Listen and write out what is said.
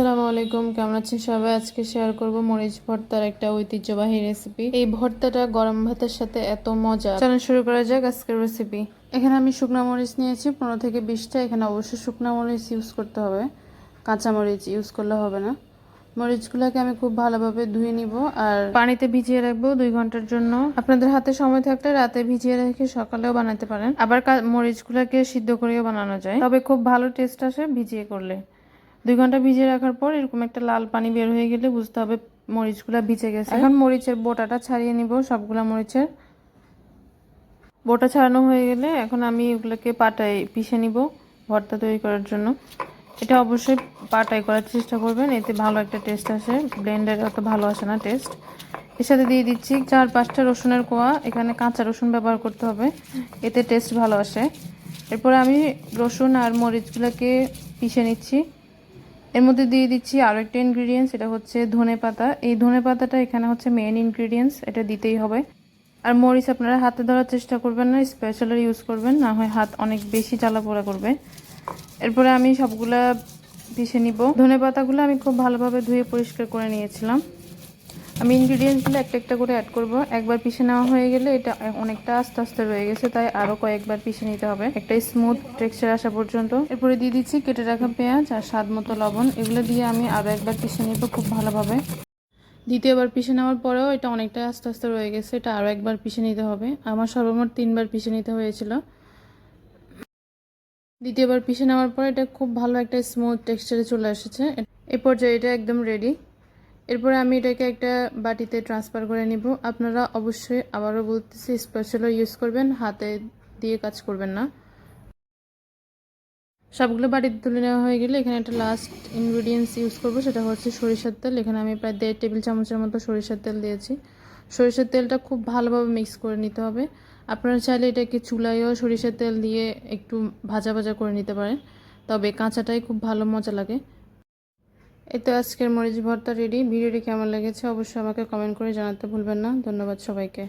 আসসালামু আলাইকুম, কেমন আছেন সবাই? আজকে শেয়ার করব মরিচ ভর্তার একটা ঐতিহ্যবাহী রেসিপি এই ভর্তাটা গরম ভাতের সাথে এত মজা। চলুন শুরু করা যাক আজকের রেসিপি এখানে আমি শুকনা মরিচ নিয়েছি, পনেরো থেকে বিশটা। এখানে অবশ্যই শুকনা মরিচ ইউজ করতে হবে। কাঁচা মরিচ ইউজ করলে হবে না। মরিচগুলোকে আমি খুব ভালোভাবে ধুয়ে নিব আর পানিতে ভিজিয়ে রাখব দুই ঘণ্টার জন্য। আপনাদের হাতে সময় থাকলে রাতে ভিজিয়ে রেখে সকালেও বানাতে পারেন। আবার মরিচগুলোকে সিদ্ধ করেও বানানো যায়। তবে খুব ভালো টেস্ট আসে ভিজিয়ে করলে। দুই ঘণ্টা ভিজিয়ে রাখার পর এরকম একটা লাল পানি বের হয়ে গেলে বুঝতে হবে মরিচগুলা ভিজে গেছে। এখন মরিচের বোটাটা ছাড়িয়ে নিব, সবগুলা মরিচের। বোটা ছাড়ানো হয়ে গেলে এখন আমি এগুলোকে পাটায় পিষে নিব ভর্তা তৈরি করার জন্য। এটা অবশ্যই পাটায় করার চেষ্টা করবেন, এতে ভালো একটা টেস্ট আসে। ব্লেন্ডার অত ভালো আসে না টেস্ট। এর সাথে দিয়ে দিচ্ছি চার পাঁচটা রসুনের কোয়া, এখানে কাঁচা রসুন ব্যবহার করতে হবে, এতে টেস্ট ভালো আসে। এরপরে আমি রসুন আর মরিচগুলোকে পিষে নিচ্ছি। এর মধ্যে দিয়ে দিচ্ছি আরও একটা ইনগ্রিডিয়েন্টস এটা হচ্ছে ধনে পাতা। এই ধনে পাতাটা এখানে হচ্ছে মেন ইনগ্রিডিয়েন্টস এটা দিতেই হবে। আর মরিচ আপনারা হাতে ধরার চেষ্টা করবেন না স্পেশালার ইউজ করবেন, না হয় হাত অনেক বেশি জ্বালা পোড়া করবে। এরপরে আমি সবগুলা পিষে নিব। ধনে পাতাগুলো আমি খুব ভালোভাবে ধুয়ে পরিষ্কার করে নিয়েছিলাম। আমি ইনগ্রিডিয়েন্টসগুলো একটা একটা করে অ্যাড করব। একবার পিষে নেওয়া হয়ে গেলে এটা অনেকটা আস্তে আস্তে রয়ে গেছে, তাই আরও কয়েকবার পিষে নিতে হবে। একটা স্মুথ টেক্সচার আসা পর্যন্ত। এরপরে দিয়ে দিচ্ছি কেটে রাখা পেঁয়াজ আর স্বাদ মতো লবণ। এগুলো দিয়ে আমি আরও একবার পিষে নিব খুব ভালোভাবে। দ্বিতীয়বার পিষে নেওয়ার পরেও এটা অনেকটা আস্তে আস্তে রয়ে গেছে, এটা আরও একবার পিষে নিতে হবে। আমার সর্বমোট তিনবার পিষে নিতে হয়েছিল। দ্বিতীয়বার পিষে নেওয়ার পর এটা খুব ভালো একটা স্মুথ টেক্সচারে চলে এসেছে। এ পর্যায়ে এটা একদম রেডি এরপরে আমি এটাকে একটা বাটিতে ট্রান্সফার করে নিব। আপনারা অবশ্যই আবারও বলতেছি স্পেশালও ইউজ করবেন, হাতে দিয়ে কাজ করবেন না। সবগুলো বাটিতে তুলে নেওয়া হয়ে গেলে এখানে একটা লাস্ট ইনগ্রিডিয়েন্টস ইউজ করব, সেটা হচ্ছে সরিষার তেল। এখানে আমি প্রায় দেড় টেবিল চামচের মতো সরিষার তেল দিয়েছি। সরিষার তেলটা খুব ভালোভাবে মিক্স করে নিতে হবে। আপনারা চাইলে এটাকে চুলায়ও সরিষার তেল দিয়ে একটু ভাজা ভাজা করে নিতে পারেন, তবে কাঁচাটাই খুব ভালো মজা লাগে। তো আজকের মরিচ ভর্তা রেডি ভিডিওটি কেমন লেগেছে অবশ্যই আমাকে কমেন্ট করে জানাতে ভুলবেন না। ধন্যবাদ সবাইকে।